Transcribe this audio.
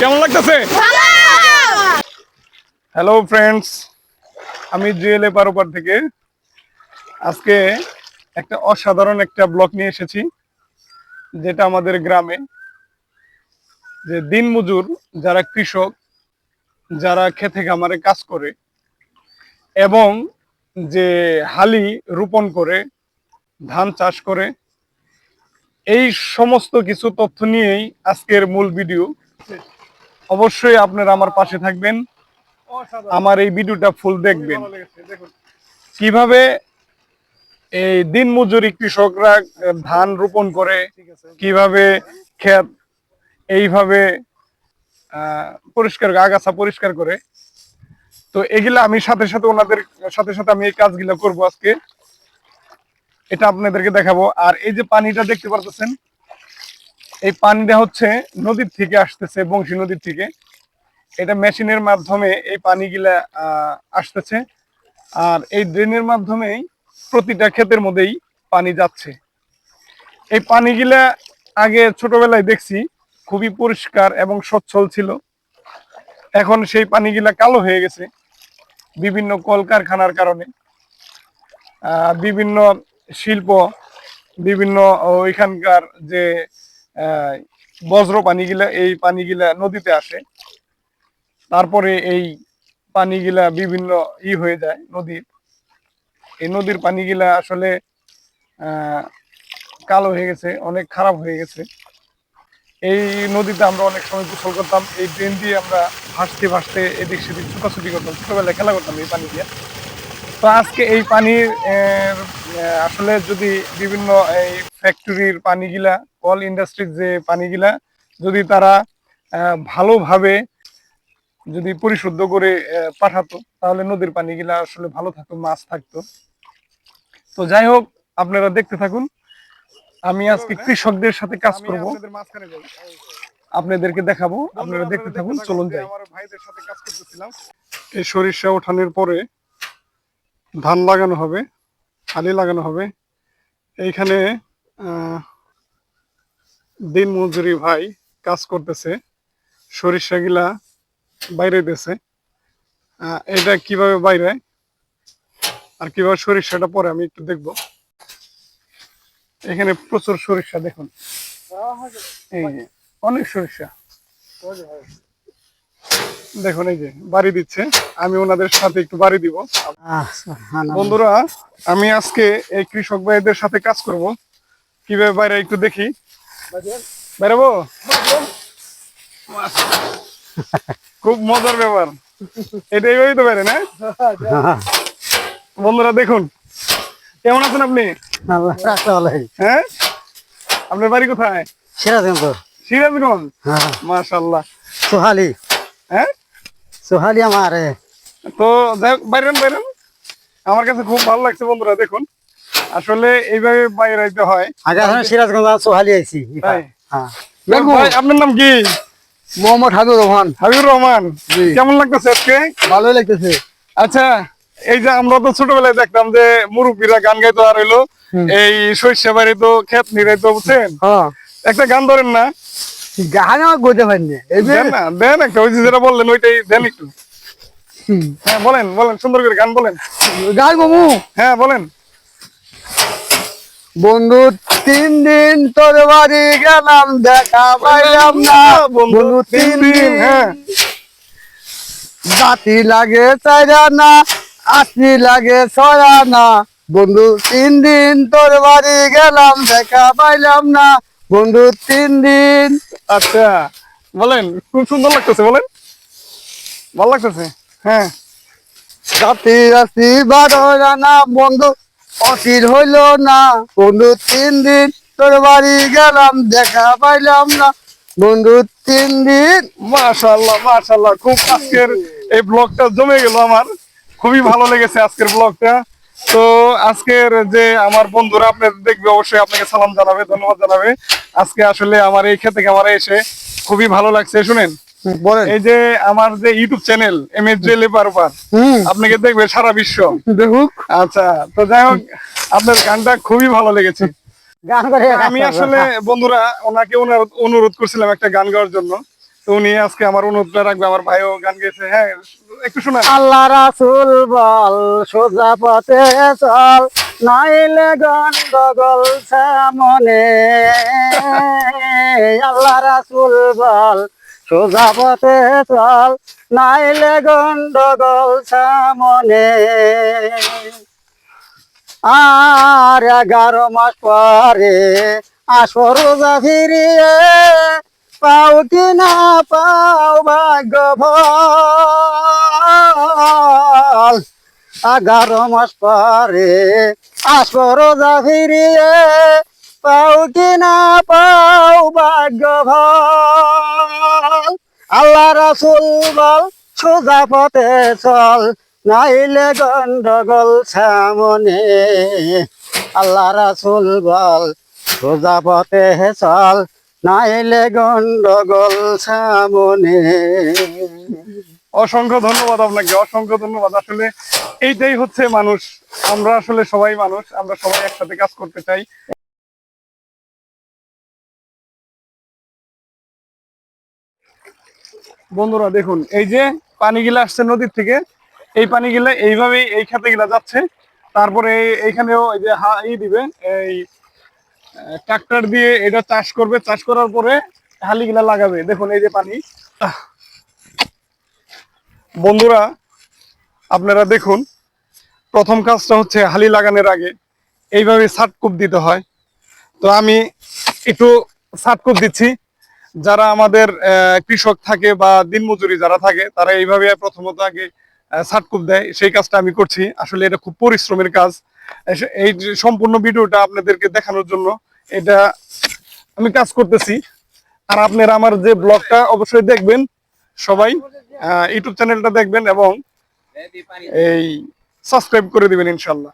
কেমন লাগতেছে? Hello friends আমি জুয়েলে পারোপার থেকে। আজকে একটা অসাধারণ একটা ব্লগ নিয়ে এসেছি, যেটা আমাদের গ্রামে যে দিনমজুর যারা কৃষক, যারা খেতে খামারে কাজ করে এবং যে হালি রোপণ করে, ধান চাষ করে, এই সমস্ত কিছু তথ্য নিয়েই আজকের মূল ভিডিও অবশ্যই আপনারা আমার পাশে থাকবেন। আমার এই ভিডিওটা ফুল দেখবেন। কীভাবে এই দিন মজুরি কৃষকরা ধান রোপণ করে কীভাবে ক্ষেত এইভাবে আহ, পরিষ্কার আগাছা পরিষ্কার করে। তো এগুলা আমি সাথে সাথে ওনাদের সাথে সাথে আমি এই কাজগুলো করব আজকে। এটা আপনাদেরকে দেখাবো। আর এই যে পানিটা দেখতে পারতেছেন এই পানিটা হচ্ছে নদীর থেকে আসতেছে, বংশী নদীর থেকে। এটা মেশিনের মাধ্যমে এই পানিগুলা আসতেছে। আর এই ড্রেনের মাধ্যমেই প্রতিটা ক্ষেতের মধ্যেই পানি যাচ্ছে। এই পানিগুলা আগে ছোটবেলায় দেখছি, খুবই পরিষ্কার এবং স্বচ্ছল ছিল। এখন সেই পানিগুলা কালো হয়ে গেছে, বিভিন্ন কলকারখানার কারণে। বিভিন্ন শিল্প, বিভিন্ন ওইখানকার যে বজ্র পানিগুলা, এই পানিগুলা নদীতে আসে। তারপরে এই পানিগুলা বিভিন্ন ই হয়ে যায় নদীর। এই নদীর পানিগুলা আসলে কালো হয়ে গেছে, অনেক খারাপ হয়ে গেছে। এই নদীতে আমরা অনেক সময় গোসল করতাম, এই ড্রেন দিয়ে আমরা ভাসতে ভাসতে এদিক সেদিক ছুটাছুটি করতাম, ছোটবেলায় খেলা করতাম এই পানি দিয়ে। তো আজকে এই পানির আসলে যদি বিভিন্ন এই ফ্যাক্টরির পানিগুলা কল ইন্ডাস্ট্রির যে পানিগুলা যদি তারা ভালোভাবে যদি পরিশুদ্ধ করে পাঠাতো তাহলে নদীর পানিগুলা আসলে ভালো থাকতো মাছ থাকতো। তো যাই হোক আপনারা দেখতে থাকুন। আমি আজকে কৃষকদের সাথে কাজ করব। আপনাদেরকে দেখাবো আপনারা দেখতে থাকুন চলুন যাই। আমার ভাইদের সাথে কাজ করতেছিলাম। এই সরিষা ওঠানোর পরে ধান লাগানো হবে, আলি লাগানো হবে। এইখানে দিন মজুরি ভাই কাজ করতেছে, সরিষা গিলা বাইরে দিয়েছে। এটা কীভাবে বাইরে, আর কীভাবে সরিষাটা পরে আমি একটু দেখব। এখানে প্রচুর সরিষা দেখুন। অনেক সরিষা। দেখুন এই যে বাড়ি দিচ্ছে। আমি ওনাদের সাথে একটু বাড়ি দিব। বন্ধুরা আমি আজকে এই কৃষক ভাইদের সাথে কাজ করব। কীভাবে বাইরে একটু দেখি। বেরোবো খুব মজার ব্যাপার। এটা এইভাবেই তো বেরে না? বন্ধুরা দেখুন। কেমন আছেন আপনি? হ্যাঁ? আপনার বাড়ি কোথায়? সিরাজগঞ্জ। সিরাজগঞ্জ? হ্যাঁ। মাশাল্লাহ সোহালি। হ্যাঁ? সোহালি আমার। তো যাই হোক, বাইরেন বাইরেন। আমার কাছে খুব ভালো লাগছে বন্ধুরা দেখুন। আসলে এইভাবে বাইরে আইতে হয়। আগে এখন সিরাজগঞ্জ সোহালি আইছি? হ্যাঁ। ভাই, আপনার নাম কি? মোহাম্মদ হাবিব রহমান। হাবিবুর রহমান। কেমন লাগতেছে আজকে? ভালোই লাগতেছে। আচ্ছা এই যে আমরা তো ছোটবেলায় দেখতাম যে মুরব্বীরা গান গাইতো আর হইল এই শস্য বাড়ি তো ক্ষেত নিরাইতো বুঝছেন? হ্যাঁ। একটা গান ধরেন না গান আমার গইতে পারিনি দেন না দেন একটা ওই যেটা বললেন ওইটাই দেন একটু। হ্যাঁ বলেন বলেন সুন্দর করে গান বলেন। গান মামু হ্যাঁ বলেন। বন্ধু তিন দিন তোর বাড়ি গেলাম দেখা পাইলাম না। বন্ধু তিন দিন হ্যাঁ। বাতি লাগে চাইরা না আশি লাগে ছড়া না বন্ধু তিন দিন তোর বাড়ি গেলাম দেখা পাইলাম না। বন্ধু তিন দিন আচ্ছা বলেন, খুব সুন্দর লাগতেছে, বলেন। ভালো লাগতেছে? হ্যাঁ। রাতি রাতি বারো না বন্ধু অস্থির হইল না। বন্ধু, তিন দিন তোর বাড়ি গেলাম, দেখা পাইলাম না। বন্ধু, তিন দিন, মাশাআল্লাহ মাশাআল্লাহ, খুব আজকের এই ব্লগটা জমে গেল আমার। খুবই ভালো লেগেছে আজকের ব্লগটা তো আজকের যে আমার বন্ধুরা আপনার দেখবে অবশ্যই আপনাকে সালাম জানাবে ধন্যবাদ জানাবে। আজকে আসলে আমার এই ক্ষেতে খামারে এসে খুবই ভালো লাগছে শুনেন। বলেন। এই যে আমার যে YouTube channel M S J লেপারপার হুম। আপনাকে দেখবে সারা বিশ্ব। দেখুক। আচ্ছা তো যাই হোক আপনার গানটা খুবই ভালো লেগেছে। আমি আসলে বন্ধুরা ওনাকে অনুরোধ- অনুরোধ করছিলাম একটা গান গাওয়ার জন্য। উনি আজকে আমার অনুরোধটা রাখবে, আমার ভাইও গান গেয়েছে। হ্যাঁ একটু শোনা আল্লাহ রাসুল বল, সোজা পথে চল, নাইলে গন্ডগোল সামনে আল্লাহ রাসুল বল, সোজা পথে চল, নাইলে গন্ডগোল সামনে আর এগারো মাস পরে আসো রোজা ফিরিয়ে পাও কি না পাও ভাগ্য ফল? এগারো মাস পরে আসো রোজা ফিরিয়ে। পাও কি না পাও ভাগ্য ফল? আল্লাহ রাসুল বল, সোজা পথে চল, নাইলে গন্ডগোল সামনে। আল্লাহ রাসুল বল, সোজা পথে চল নাইলে গন্ডগোল সামনে। অসংখ্য ধন্যবাদ আপনাকে, অসংখ্য ধন্যবাদ। আসলে এইটাই হচ্ছে মানুষ। আমরা আসলে সবাই মানুষ, আমরা সবাই একসাথে কাজ করতে চাই। বন্ধুরা, দেখুন, এই যে পানিগুলা আসছে নদীর থেকে, এই পানিগুলা এইভাবেই এই খেতে যাচ্ছে। তারপরে এইখানেও এই যে হা, ই দিবে, এই ট্রাক্টর দিয়ে এটা চাষ করবে। চাষ করার পরে হালিগুলা লাগাবে। দেখুন, এই যে পানি। বন্ধুরা, আপনারা দেখুন, প্রথম কাজটা হচ্ছে হালি লাগানোর আগে এইভাবে সাটকুপ দিতে হয়। তো আমি একটু সাটকুপ দিচ্ছি। যারা আমাদের কৃষক থাকে বা দিনমজুরি যারা থাকে, তারা এইভাবে প্রথমত আগে সাটকুপ দেয়। সেই কাজটা আমি করছি। আসলে এটা খুব পরিশ্রমের কাজ। এই সম্পূর্ণ ভিডিওটা আপনাদেরকে দেখানোর জন্য এটা আমি কাজ করতেছি। আর আপনারা আমার যে ব্লগটা অবশ্যই দেখবেন সবাই ইউটিউব চ্যানেলটা দেখবেন এবং এই সাবস্ক্রাইব করে দিবেন ইনশাল্লাহ।